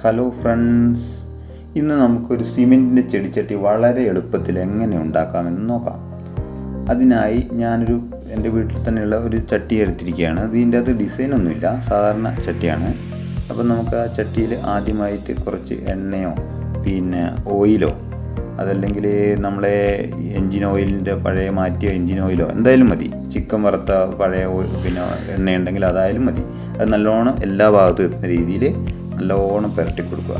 Hello friends ഇന്ന് നമുക്കൊരു സിമെന്റിന്റെ ചെടിച്ചട്ടി വളരെ എളുപ്പത്തിൽ എങ്ങനെ ഉണ്ടാക്കാമെന്ന് നോക്കാം. അതിനായി ഞാനൊരു എന്റെ വീട്ടിൽ തന്നെയുള്ള ഒരു ചട്ടി എടുത്തിരിക്കുകയാണ്. ഇതിന്റെ അത് ഡിസൈനൊന്നുമില്ല സാധാരണ ചട്ടിയാണ്. അപ്പം നമുക്ക് ആ ചട്ടിയിൽ ആദ്യമായിട്ട് കുറച്ച് എണ്ണയോ പിന്നെ ഓയിലോ അതല്ലെങ്കിൽ നമ്മളെ എൻജിൻ ഓയിലിന്റെ പഴയ മാറ്റിയ എൻജിൻ ഓയിലോ എന്തായാലും മതി. ചിക്കൻ വറുത്ത പഴയ ഓയിൽ പിന്നെ എണ്ണയുണ്ടെങ്കിൽ അതായാലും മതി. അത് നല്ലോണം എല്ലാ ഭാഗത്തും എത്തുന്ന രീതിയിൽ നല്ലോണം പുരട്ടി കൊടുക്കുക.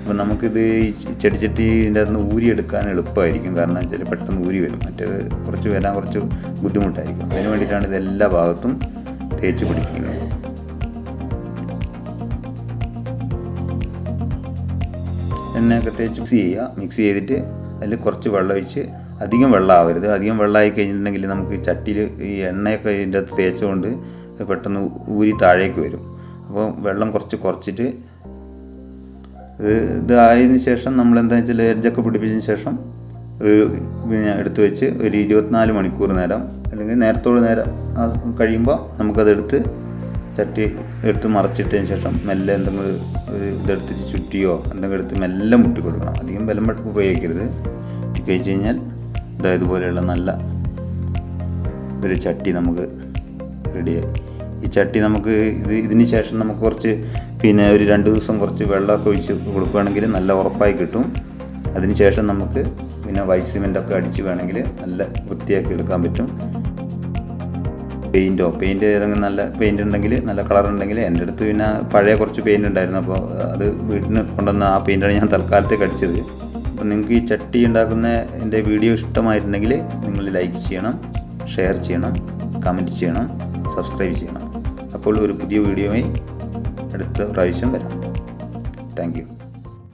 അപ്പം നമുക്കിത് ഈ ചെടിച്ചട്ടി ഇതിന്റെ അകത്ത് നിന്ന് ഊരിയെടുക്കാൻ എളുപ്പമായിരിക്കും. കാരണം വെച്ചാൽ പെട്ടെന്ന് ഊരി വരും. മറ്റേത് കുറച്ച് വരാൻ കുറച്ച് ബുദ്ധിമുട്ടായിരിക്കും. അതിന് വേണ്ടിയിട്ടാണ് ഇത് എല്ലാ ഭാഗത്തും തേച്ച് പിടിപ്പിക്കുന്നത്. എണ്ണയൊക്കെ തേച്ച് മിക്സ് ചെയ്യുക. മിക്സ് ചെയ്തിട്ട് അതിൽ കുറച്ച് വെള്ളം ഒഴിച്ച് അധികം വെള്ളം ആവരുത്. അധികം വെള്ളമായി കഴിഞ്ഞിട്ടുണ്ടെങ്കിൽ നമുക്ക് ചട്ടിയിൽ ഈ എണ്ണയൊക്കെ ഇതിന്റെ അകത്ത് തേച്ചുകൊണ്ട് പെട്ടെന്ന് ഊരി താഴേക്ക് വരും. അപ്പോൾ വെള്ളം കുറച്ച് കുറച്ചിട്ട് ഇത് ആയതിന് ശേഷം നമ്മൾ എന്താ വെച്ചാൽ എഡ്ജൊക്കെ പിടിപ്പിച്ചതിന് ശേഷം ഒരു എടുത്ത് വെച്ച് ഒരു ഇരുപത്തിനാല് മണിക്കൂർ നേരം അല്ലെങ്കിൽ നേരത്തോട് നേരം കഴിയുമ്പോൾ നമുക്കതെടുത്ത് ചട്ടി എടുത്ത് മറച്ചിട്ടതിന് ശേഷം മെല്ലെ എന്തെങ്കിലും ഒരു ഇതെടുത്തിട്ട് ചുറ്റിയോ എന്തെങ്കിലും എടുത്ത് മെല്ലെ മുട്ടി കൊടുക്കണം. അധികം ബലം ഉപയോഗിക്കരുത്. കഴിച്ചു കഴിഞ്ഞാൽ ഇതാ ഇതുപോലെയുള്ള നല്ല ഒരു ചട്ടി നമുക്ക് റെഡിയായി ഈ ചട്ടി നമുക്ക് ഇത് ഇതിന് ശേഷം നമുക്ക് കുറച്ച് പിന്നെ ഒരു രണ്ട് ദിവസം കുറച്ച് വെള്ളമൊക്കെ ഒഴിച്ച് കൊടുക്കുകയാണെങ്കിൽ നല്ല ഉറപ്പായി കിട്ടും. അതിനുശേഷം നമുക്ക് പിന്നെ വൈറ്റ് സിമെന്റ് ഒക്കെ അടിച്ച് വേണമെങ്കിൽ നല്ല വൃത്തിയാക്കി എടുക്കാൻ പറ്റും. പെയിന്റോ പെയിന്റ് ഏതെങ്കിലും നല്ല പെയിന്റ് ഉണ്ടെങ്കിൽ നല്ല കളർ ഉണ്ടെങ്കിൽ എന്റെ അടുത്ത് പിന്നെ പഴയ കുറച്ച് പെയിന്റ് ഉണ്ടായിരുന്നു. അപ്പോൾ അത് വീട്ടിന് കൊണ്ടുവന്ന ആ പെയിന്റാണ് ഞാൻ തൽക്കാലത്തേക്ക് അടിച്ചത്. അപ്പോൾ നിങ്ങൾക്ക് ഈ ചട്ടി ഉണ്ടാക്കുന്ന എന്റെ വീഡിയോ ഇഷ്ടമായിട്ടുണ്ടെങ്കിൽ നിങ്ങൾ ലൈക്ക് ചെയ്യണം ഷെയർ ചെയ്യണം കമന്റ് ചെയ്യണം സബ്സ്ക്രൈബ് ചെയ്യണം. അപ്പോൾ ഒരു പുതിയ വീഡിയോയുമായി അടുത്ത പ്രാവശ്യം വരാം. Thank you.